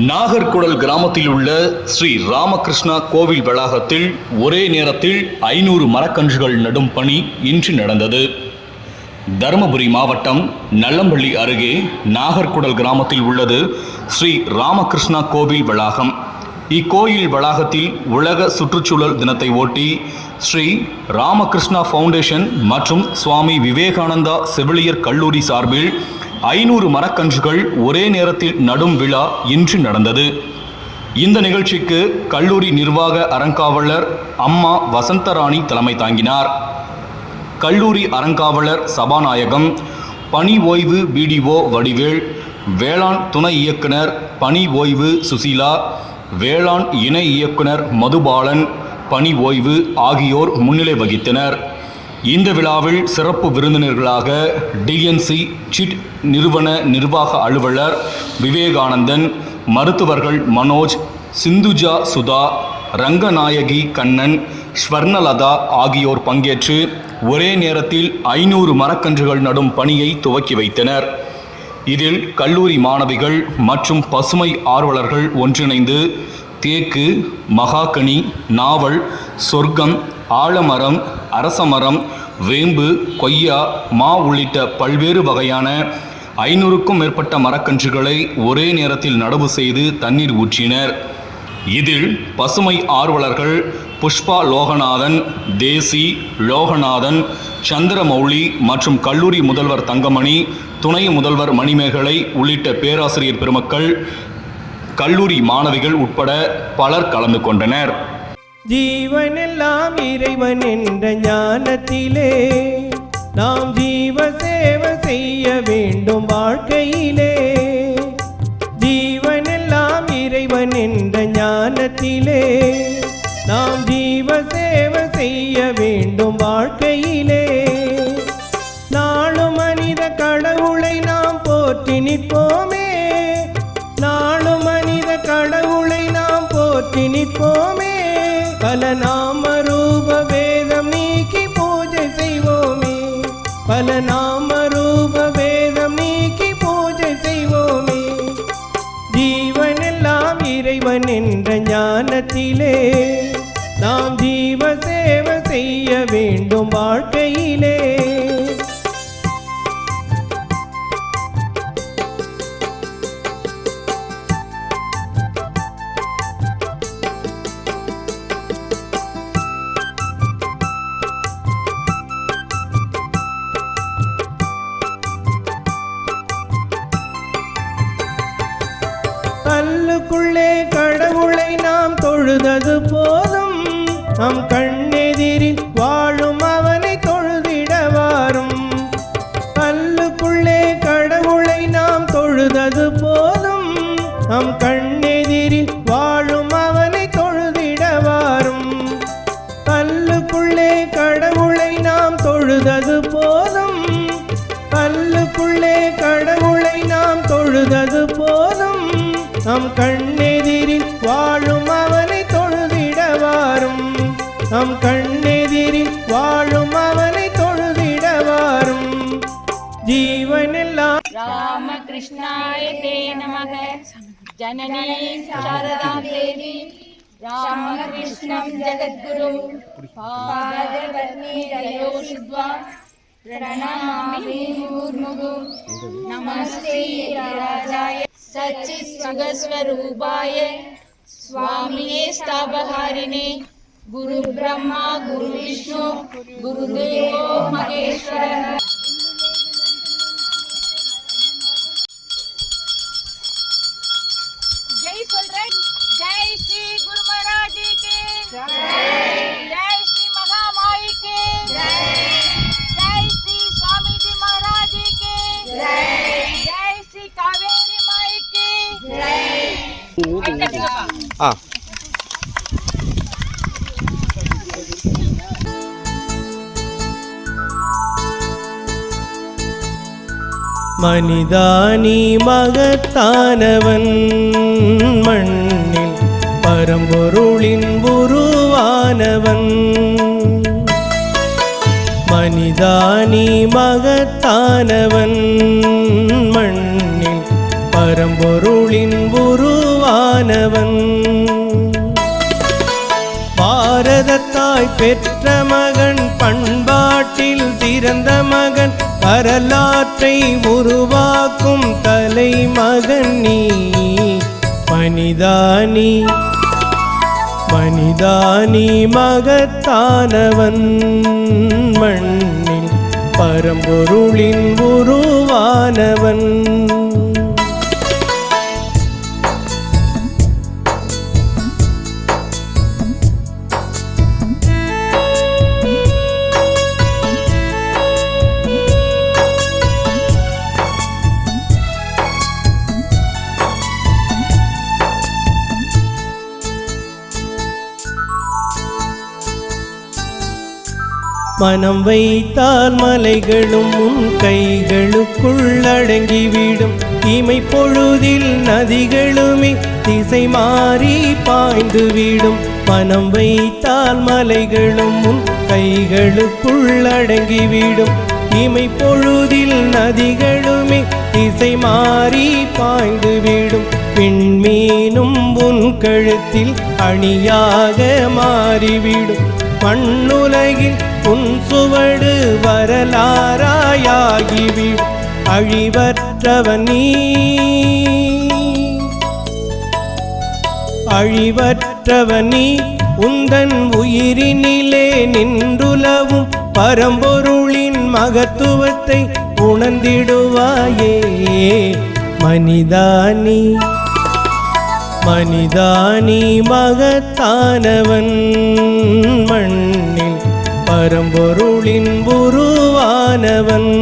நாகர்குடல் கிராமத்தில் உள்ள ஸ்ரீ ராமகிருஷ்ணா கோவில் வளாகத்தில் ஒரே நேரத்தில் ஐநூறு மரக்கன்றுகள் நடும் பணி இன்று நடந்தது. தருமபுரி மாவட்டம் நல்லம்பள்ளி அருகே நாகர்குடல் கிராமத்தில் உள்ளது ஸ்ரீ ராமகிருஷ்ணா கோவில் வளாகம். இக்கோயில் வளாகத்தில் உலக சுற்றுச்சூழல் தினத்தை ஒட்டி ஸ்ரீ ராமகிருஷ்ணா ஃபவுண்டேஷன் மற்றும் சுவாமி விவேகானந்தா செவிலியர் கல்லூரி சார்பில் ஐநூறு மரக்கன்றுகள் ஒரே நேரத்தில் நடும் விழா இன்று நடந்தது. இந்த நிகழ்ச்சிக்கு கல்லூரி நிர்வாக அறங்காவலர் அம்மா வசந்தராணி தலைமை தாங்கினார். கல்லூரி அறங்காவலர் சபாநாயகம் பணி ஓய்வு பிடிஓ வடிவேல் வேளாண் துணை இயக்குனர் பணி ஓய்வு சுசீலா வேளாண் இணை இயக்குனர் மதுபாலன் பணி ஓய்வு ஆகியோர் முன்னிலை வகித்தனர். இந்த விழாவில் சிறப்பு விருந்தினர்களாக டிஎன்சி சிட் நிறுவன நிர்வாக அலுவலர் விவேகானந்தன் மருத்துவர்கள் மனோஜ் சிந்துஜா சுதா ரங்கநாயகி கண்ணன் ஸ்வர்ணலதா ஆகியோர் பங்கேற்று ஒரே நேரத்தில் ஐநூறு மரக்கன்றுகள் நடும் பணியை துவக்கி வைத்தனர். இதில் கல்லூரி மாணவிகள் மற்றும் பசுமை ஆர்வலர்கள் ஒன்றிணைந்து தேக்கு மகாகனி நாவல் சொர்க்கம் ஆலமரம் அரசமரம் வேம்பு கொய்யா மா உள்ளிட்ட பல்வேறு வகையான ஐநூறுக்கும் மேற்பட்ட மரக்கன்றுகளை ஒரே நேரத்தில் நடவு செய்து தண்ணீர் ஊற்றினர். இதில் பசுமை ஆர்வலர்கள் புஷ்பா லோகநாதன் தேசி லோகநாதன் சந்திரமௌலி மற்றும் கல்லூரி முதல்வர் தங்கமணி துணை முதல்வர் மணிமேகலை உள்ளிட்ட பேராசிரியர் பெருமக்கள் கல்லூரி மாணவிகள் உட்பட பலர் கலந்து கொண்டனர். ஜீவனெல்லாம் இறைவன் என்ற ஞானத்திலே நாம் ஜீவ சேவை செய்ய வேண்டும் வாழ்க்கையிலே. ஜீவனெல்லாம் இறைவன் என்ற ஞானத்திலே நாம் ஜீவ சேவை செய்ய வேண்டும் பல நாம ரூப வேதம் நீக்கி பூஜை செய்வோமே. ஜீவனெல்லாம் இறைவன் என்ற ஞானத்திலே நாம் ஜீவ சேவை செய்ய வேண்டும் வாழ்க்கையிலே. கல்லுக்குள்ளே கடவுளை நாம் தொழுதது போதும். நம் கண்ணெதிரில் வாழும் அவனை தொழுதிட வாரும். கல்லுக்குள்ளே கடவுளை நாம் தொழுதது போதும். நம் கண்ணெதிரில் வாழும் அவனை தொழுதிட வாரும். கல்லுக்குள்ளே கடவுளை நாம் தொழுதது போதும். கல்லுக்குள்ளே கடவுளை நாம் தொழுதது போதும். நம் கண்ணெதிரில் வாழும் அவனை தொழுதிட வாரும் நம் கண்ணெதிரில் வாழும் அவனை தொழுதிட வாரும் ஜீவனெல்லாம் रामकृष्णाय ते नमः जननी शारदां देवी रामकृष्णं जगद्गुरुं पादपद्मे शुद्ध्वा प्रणमामि मुर्मुगु नमस्ते राजाय सच्चित्सुगस्वरूपाय स्वामिने स्थापहारिणे गुरुब्रह्मा गुरुविष्णु गुरुदेवो महेश्वरः ஆ. மனிதானி மகத்தானவன் மண்ணில் பரம்பொருளின் உருவானவன். மனிதானி மகத்தானவன் மண்ணில் பரம்பொருளின் உருவானவன். உருவானவன் பெற்ற மகன் பண்பாட்டில் சிறந்த மகன் வரலாற்றை உருவாக்கும் தலைமகன் நீ. மனிதானி மனிதானி மகத்தானவன். மண்ணில் பரம்பொருளின் உருவானவன். மனம் வைத்தால் மலைகளும் உன் கைகளுக்குள் அடங்கிவிடும். இமை பொழுதில் நதிகளுமே திசை மாறி பாய்ந்துவிடும். மனம் வைத்தால் மலைகளும் உன் கைகளுக்குள் அடங்கிவிடும். இமை பொழுதில் நதிகளுமே திசை மாறி பாய்ந்துவிடும். பெண்மீனும் உன் கழுத்தில் அணியாக மாறிவிடும். மண்ணுலகில் உன் சுவடு வரலாறாயாகிவிடும் அழிவற்றவன். நீ அழிவற்றவன் நீ உந்தன் உயிரினிலே நின்றுலவும் பரம்பொருளின் மகத்துவத்தை உணர்ந்திடுவாயே. மனிதானி மனிதானி மகத்தானவன். மண்ணில் பரம்பொருளின் உருவானவன்.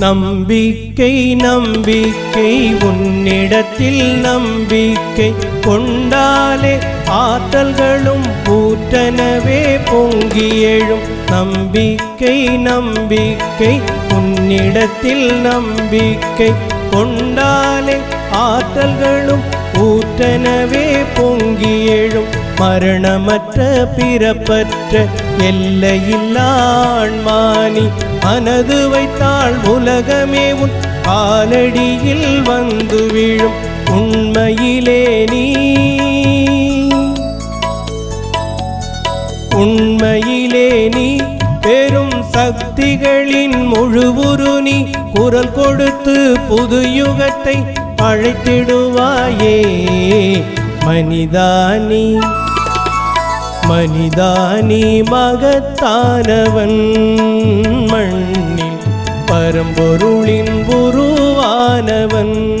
நம்பிக்கை நம்பிக்கை உன்னிடத்தில் நம்பிக்கை. கொண்டாலே ஆற்றல்களும் பூற்றனவே பொங்கி எழும். நம்பிக்கை நம்பிக்கை உன்னிடத்தில் நம்பிக்கை. கொண்டாலே ஆற்றல்களும் ஊற்றனவே பொங்கி எழும். மரணமற்ற பிறப்பற்ற எல்லையில்லாண்மானி மனது வைத்தாள் உலகமே உன் காலடியில் வந்து விழும் உண்மையிலே நீ. உண்மையிலே நீ பெரும் சக்திகளின் முழுவுரு நீ குரல் கொடுத்து புது யுகத்தை அழைத்திடுவாயே மனிதானி மனிதானி மகத்தானவன். மண்ணில் பரம்பொருளின் உருவானவன்.